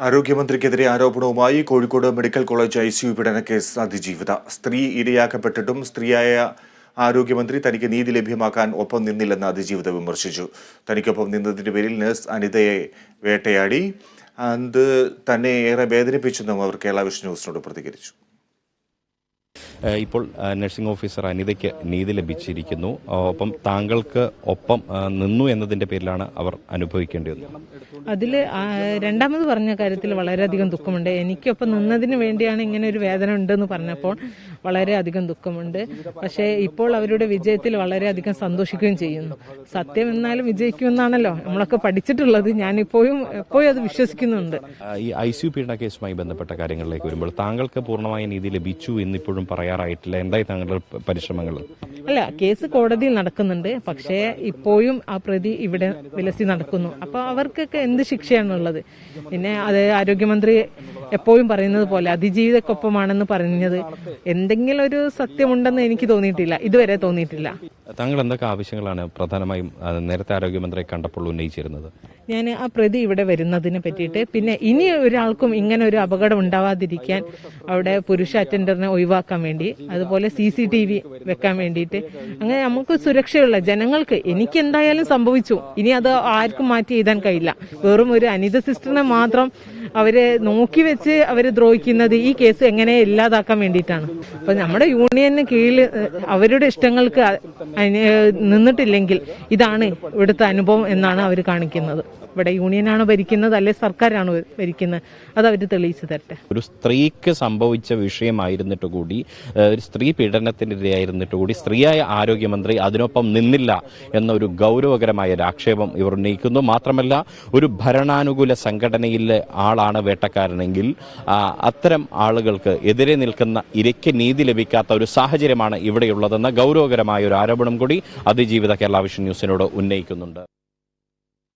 ആരോഗ്യമന്ത്രിക്കെതിരെ ആരോപണവുമായി Kozhikode medical college I see you പീഡന case അതിജീവിത. സ്ത്രീ ഇരയാക്കപ്പെട്ടിട്ടും സ്ത്രീയായ ആരോഗ്യമന്ത്രി തനിക്ക് നീതി ലഭ്യമാക്കാൻ ഒപ്പം നിന്നില്ലെന്ന് അതിജീവിത വിമർശിച്ചു. തനിക്കൊപ്പം നിന്നതിന്റെ പേരിൽ നഴ്സ് അനിതയെ വേട്ടയാടി. അത് തന്നെ ഏറെ വേദനിപ്പിച്ചെന്നും അവർ കേരള വിഷൻ ന്യൂസിനോട് പ്രതികരിച്ചു. ഇപ്പോൾ നഴ്സിംഗ് ഓഫീസർ അനിതയ്ക്ക് നീതി ലഭിച്ചിരിക്കുന്നു. ഒപ്പം താങ്കൾക്ക് ഒപ്പം നിന്നു എന്നതിന്റെ പേരിലാണ് അവർ അനുഭവിക്കേണ്ടി വന്നത് അതിൽ രണ്ടാമത് പറഞ്ഞ കാര്യത്തിൽ വളരെയധികം ദുഃഖമുണ്ട്. എനിക്കൊപ്പം നിന്നതിന് വേണ്ടിയാണ് ഇങ്ങനെ ഒരു വേദന ഉണ്ടെന്ന് പറഞ്ഞപ്പോൾ വളരെയധികം ദുഃഖമുണ്ട്. പക്ഷേ ഇപ്പോൾ അവരുടെ വിജയത്തിൽ വളരെയധികം സന്തോഷിക്കുകയും ചെയ്യുന്നു. സത്യം എന്നാലും വിജയിക്കുമെന്നാണല്ലോ നമ്മളൊക്കെ പഠിച്ചിട്ടുള്ളത്. ഞാനിപ്പോഴും എപ്പോഴും അത് വിശ്വസിക്കുന്നുണ്ട്. ഈ ഐ സി യു പീഡന കേസുമായി ബന്ധപ്പെട്ട കാര്യങ്ങളിലേക്ക് വരുമ്പോൾ താങ്കൾക്ക് പൂർണമായ നീതി ലഭിച്ചു എന്നിപ്പോഴും പറയാറായിട്ടില്ല. എന്തായി താങ്കളുടെ പരിശ്രമങ്ങൾ? അല്ല കേസ് കോടതിയിൽ നടക്കുന്നുണ്ട്. പക്ഷേ ഇപ്പോഴും ആ പ്രതി ഇവിടെ വിലസി നടക്കുന്നു. അപ്പോൾ അവർക്കൊക്കെ എന്ത് ശിക്ഷയാണുള്ളത്? പിന്നെ അത് ആരോഗ്യമന്ത്രി എപ്പോഴും പറയുന്നത് പോലെ അതിജീവിതക്കൊപ്പമാണെന്ന് പറഞ്ഞത്. എന്തെങ്കിലും ഒരു സത്യമുണ്ടെന്ന് എനിക്ക് തോന്നിയിട്ടില്ല. ഇതുവരെ തോന്നിയിട്ടില്ല. താങ്കൾ എന്തൊക്കെ ആവശ്യങ്ങളാണ് പ്രധാനമായും നേരത്തെ ആരോഗ്യമന്ത്രിയെ കണ്ടപ്പോൾ ഉന്നയിച്ചിരുന്നത്? ഞാൻ ആ പ്രതി ഇവിടെ വരുന്നതിനെ പറ്റിയിട്ട് പിന്നെ ഇനി ഒരാൾക്കും ഇങ്ങനെ ഒരു അപകടം ഉണ്ടാവാതിരിക്കാൻ അവിടെ പുരുഷ അറ്റൻഡറിനെ ഒഴിവാക്കാൻ വേണ്ടി അതുപോലെ സി സി ടി വി വെക്കാൻ വേണ്ടിയിട്ട്. അങ്ങനെ നമുക്ക് സുരക്ഷയുള്ള ജനങ്ങൾക്ക് എനിക്ക് എന്തായാലും സംഭവിച്ചു. ഇനി അത് ആർക്കും മാറ്റി എഴുതാൻ കഴിയില്ല. വെറും ഒരു അനിത സിസ്റ്ററിനെ മാത്രം അവരെ നോക്കി വെച്ച് അവരെ ദ്രോഹിക്കുന്നത് ഈ കേസ് എങ്ങനെ ഇല്ലാതാക്കാൻ വേണ്ടിയിട്ടാണ്. അപ്പൊ നമ്മുടെ യൂണിയന് കീഴിൽ അവരുടെ ഇഷ്ടങ്ങൾക്ക് നിന്നിട്ടില്ലെങ്കിൽ ഇതാണ് ഇവിടുത്തെ അനുഭവം എന്നാണ് അവർ കാണിക്കുന്നത്. ഇവിടെ യൂണിയനാണ് ഭരിക്കുന്നത് അല്ലെ സർക്കാരാണ് ഭരിക്കുന്നത്? അത് അവർ തെളിയിച്ചു തരട്ടെ. ഒരു സ്ത്രീക്ക് സംഭവിച്ച വിഷയമായിരുന്നിട്ട് കൂടി ഒരു സ്ത്രീ പീഡനത്തിനിരയായിരുന്നിട്ട് കൂടി സ്ത്രീയായ ആരോഗ്യമന്ത്രി അതിനൊപ്പം നിന്നില്ല എന്നൊരു ഗൗരവകരമായ ഒരു ആക്ഷേപം ഇവർ ഉന്നയിക്കുന്നു. മാത്രമല്ല ഒരു ഭരണാനുകൂല സംഘടനയിലെ ആളാണ് വേട്ടക്കാരനെങ്കിൽ അത്തരം ആളുകൾക്ക് എതിരെ നിൽക്കുന്ന ഇരയ്ക്ക് നീതി ലഭിക്കാത്ത ഒരു സാഹചര്യമാണ് ഇവിടെയുള്ളതെന്ന ഗൗരവകരമായ ഒരു ആരോപണം കൂടി അതിജീവിത കേരള വിഷൻ ന്യൂസിനോട് ഉന്നയിക്കുന്നുണ്ട്.